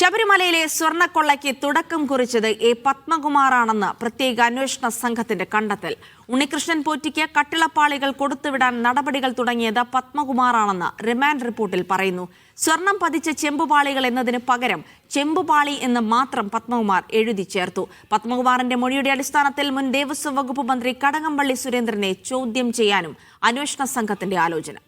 ശബരിമലയിലെ സ്വർണക്കൊള്ളയ്ക്ക് തുടക്കം കുറിച്ചത് എ പത്മകുമാറാണെന്ന് പ്രത്യേക അന്വേഷണ സംഘത്തിന്റെ കണ്ടെത്തൽ. ഉണ്ണികൃഷ്ണൻ പോറ്റിക്ക് കട്ടിളപ്പാളികൾ കൊടുത്തുവിടാൻ നടപടികൾ തുടങ്ങിയത് പത്മകുമാറാണെന്ന് റിമാൻഡ് റിപ്പോർട്ടിൽ പറയുന്നു. സ്വർണം പതിച്ച ചെമ്പുപാളികൾ എന്നതിന് പകരം ചെമ്പുപാളി എന്ന് മാത്രം പത്മകുമാർ എഴുതി ചേർത്തു. പത്മകുമാറിന്റെ മൊഴിയുടെ അടിസ്ഥാനത്തിൽ മുൻ ദേവസ്വം വകുപ്പ് മന്ത്രി കടകംപള്ളി സുരേന്ദ്രനെ ചോദ്യം ചെയ്യാനും അന്വേഷണ സംഘത്തിന്റെ ആലോചന.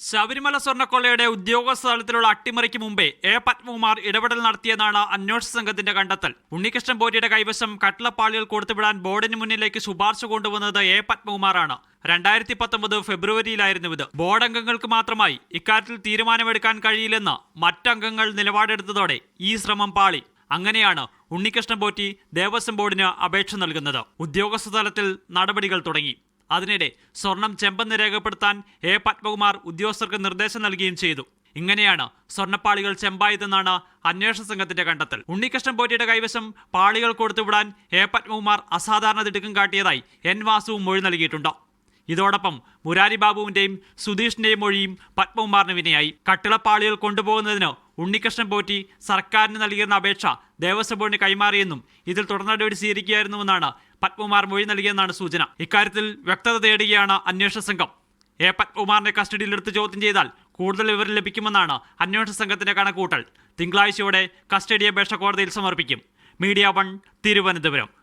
ശബരിമല സ്വർണക്കൊള്ളയുടെ ഉദ്യോഗസ്ഥ തലത്തിലുള്ള അട്ടിമറിക്ക് മുമ്പേ എ. പത്മകുമാർ ഇടപെടൽ നടത്തിയെന്നാണ് അന്വേഷണ സംഘത്തിന്റെ കണ്ടെത്തൽ. ഉണ്ണികൃഷ്ണൻ പോറ്റിയുടെ കൈവശം കട്ടളപ്പാളികൾ കൊടുത്തുവിടാൻ ബോർഡിന് മുന്നിലേക്ക് ശുപാർശ കൊണ്ടുവന്നത് എ. പത്മകുമാറാണ്. രണ്ടായിരത്തി പത്തൊമ്പത് ഫെബ്രുവരിയിലായിരുന്നു ഇത്. ബോർഡ് അംഗങ്ങൾക്ക് മാത്രമായി ഇക്കാര്യത്തിൽ തീരുമാനമെടുക്കാൻ കഴിയില്ലെന്ന് മറ്റംഗങ്ങൾ നിലപാടെടുത്തതോടെ ഈ ശ്രമം പാളി. അങ്ങനെയാണ് ഉണ്ണികൃഷ്ണൻ ബോറ്റി ദേവസ്വം ബോർഡിന് അപേക്ഷ നൽകുന്നത്. ഉദ്യോഗസ്ഥ തലത്തിൽ നടപടികൾ തുടങ്ങി. അതിനിടെ സ്വർണം ചെമ്പെന്ന് രേഖപ്പെടുത്താൻ എ പത്മകുമാർ ഉദ്യോഗസ്ഥർക്ക് നിർദ്ദേശം നൽകുകയും ചെയ്തു. ഇങ്ങനെയാണ് സ്വർണപ്പാളികൾ ചെമ്പായതെന്നാണ് അന്വേഷണ സംഘത്തിന്റെ കണ്ടെത്തൽ. ഉണ്ണികൃഷ്ണൻ പോറ്റിയുടെ കൈവശം പാളികൾ കൊടുത്തുവിടാൻ എ പത്മകുമാർ അസാധാരണ തിടുക്കം കാട്ടിയതായി എൻ വാസുവും മൊഴി നൽകിയിട്ടുണ്ട്. ഇതോടൊപ്പം മുരാരി ബാബുവിന്റെയും സുധീഷിന്റെയും മൊഴിയും പത്മകുമാറിന് വിനയായി. കട്ടിളപ്പാളികൾ കൊണ്ടുപോകുന്നതിന് ഉണ്ണികൃഷ്ണൻ പോറ്റി സർക്കാരിന് നൽകിയിരുന്ന അപേക്ഷ ദേവസ്വം ബോർഡിന് കൈമാറിയെന്നും ഇതിൽ തുടർനടപടി സ്വീകരിക്കുകയായിരുന്നുവെന്നാണ് പത്മകുമാർ മൊഴി നൽകിയെന്നാണ് സൂചന. ഇക്കാര്യത്തിൽ വ്യക്തത തേടുകയാണ് അന്വേഷണ സംഘം. എ പത്മകുമാറിനെ കസ്റ്റഡിയിലെടുത്ത് ചോദ്യം ചെയ്താൽ കൂടുതൽ വിവരം ലഭിക്കുമെന്നാണ് അന്വേഷണ സംഘത്തിന്റെ കണക്കൂട്ടൽ തിങ്കളാഴ്ചയോടെ കസ്റ്റഡി അപേക്ഷ കോടതിയിൽ സമർപ്പിക്കും. Media One Thiruvananthapuram.